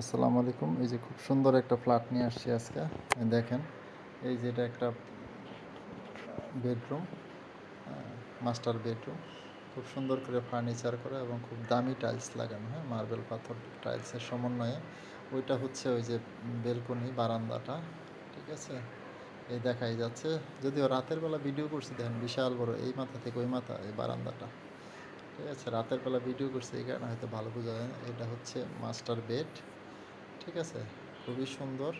আসসালামু আলাইকুম। এই যে খুব সুন্দর একটা ফ্ল্যাট নিয়ে আসছি আজকে। দেখেন, এই যে এটা একটা বেডরুম মাস্টার বেডরুম। খুব সুন্দর করে ফার্নিচার করা এবং খুব দামি টাইলস লাগানো হ্যাঁ মার্বেল পাথর টাইলসের সমন্বয়ে। ওইটা হচ্ছে ওই যে বেলকনি বারান্দাটা, ঠিক আছে? এই দেখাই যাচ্ছে। যদিও রাতের বেলা ভিডিও করছি, দেখেন, বিশাল বড়, এই মাথা থেকে ওই মাথা, এই বারান্দাটা। ঠিক আছে, রাতের বেলা ভিডিও করছি, এই কারণে হয়তো ভালো বোঝা যায় না। এটা হচ্ছে মাস্টার বেড। ঠিক আছে? খুবই সুন্দর।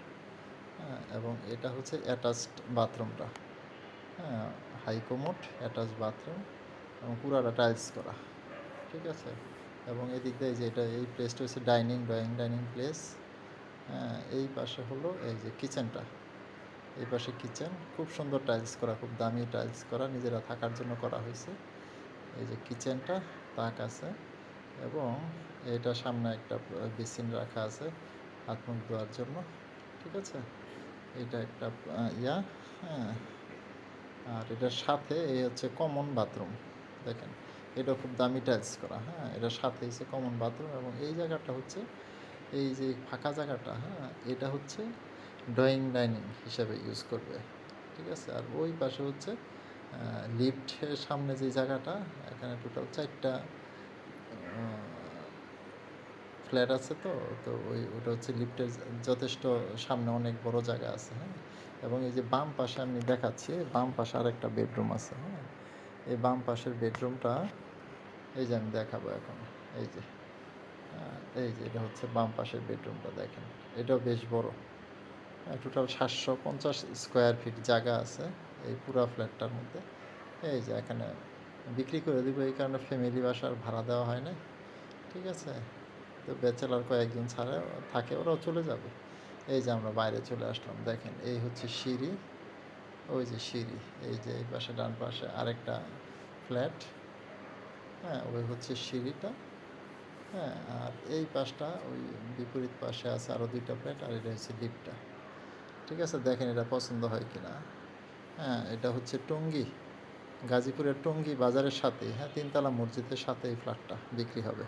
হ্যাঁ এবং এটা হচ্ছে অ্যাটাচড বাথরুমটা হ্যাঁ হাই কোমোড অ্যাটাচ বাথরুম এবং পুরাটা টাইলস করা। ঠিক আছে? এবং এদিক দিয়ে যে এটা, এই প্লেসটা হচ্ছে ডাইনিং ড্রয়িং ডাইনিং প্লেস হ্যাঁ এই পাশে হলো এই যে কিচেনটা এই পাশে কিচেন খুব সুন্দর টাইলস করা, খুব দামি টাইলস করা, নিজেরা থাকার জন্য করা হয়েছে। এই যে কিচেনটা তাক আছে। এবং এটা সামনে একটা বেসিন রাখা আছে। হাত মুখ ধোয়ার জন্য, ঠিক আছে? এটা একটা ইয়া হ্যাঁ। আর এটার সাথে এই হচ্ছে কমন বাথরুম দেখেন। এটা খুব দামি টাইলস করা হ্যাঁ। এটার সাথে হচ্ছে কমন বাথরুম এবং এই জায়গাটা হচ্ছে, এই যে ফাঁকা জায়গাটা হ্যাঁ এটা হচ্ছে ড্রয়িং ডাইনিং হিসাবে ইউজ করবে, ঠিক আছে? আর ওই পাশে হচ্ছে লিফটের সামনে যে জায়গাটা, এখানে টোটাল চারটা ফ্ল্যাট আছে তো তো ওই, ওটা হচ্ছে লিফটের যথেষ্ট সামনে অনেক বড় জায়গা আছে হ্যাঁ? এবং এই যে বাম পাশে আমি দেখাচ্ছি বাম পাশে আর একটা বেডরুম আছে হ্যাঁ? এই বাম পাশের বেডরুমটা এই যে আমি দেখাবো এখন, এই যে এই যে এটা হচ্ছে বাম পাশের বেডরুমটা দেখেন, এটাও বেশ বড় টোটাল সাতশো পঞ্চাশ স্কোয়ার ফিট জায়গা আছে, এই পুরো ফ্ল্যাটটার মধ্যে, এই যে এখানে বিক্রি করে দিব, এই কারণে ফ্যামিলি বাসার ভাড়া দেওয়া হয় না ঠিক আছে? তো ব্যাচেলার কয়েকদিন ছাড়া থাকে, ওরাও চলে যাবে। এই যে আমরা বাইরে চলে আসলাম, দেখেন, এই হচ্ছে সিঁড়ি, ওই যে সিঁড়ি, এই যে এই পাশে, ডান পাশে আরেকটা ফ্ল্যাট হ্যাঁ ওই হচ্ছে সিঁড়িটা হ্যাঁ আর এই পাশটা ওই বিপরীত পাশে আছে আরও দুইটা ফ্ল্যাট, আর এটা হচ্ছে লিফটটা। ঠিক আছে, দেখেন এটা পছন্দ হয় কি না হ্যাঁ এটা হচ্ছে টঙ্গি, গাজীপুরের টঙ্গি বাজারের সাথে হ্যাঁ তিনতলা মসজিদের সাথে এই ফ্ল্যাটটা বিক্রি হবে।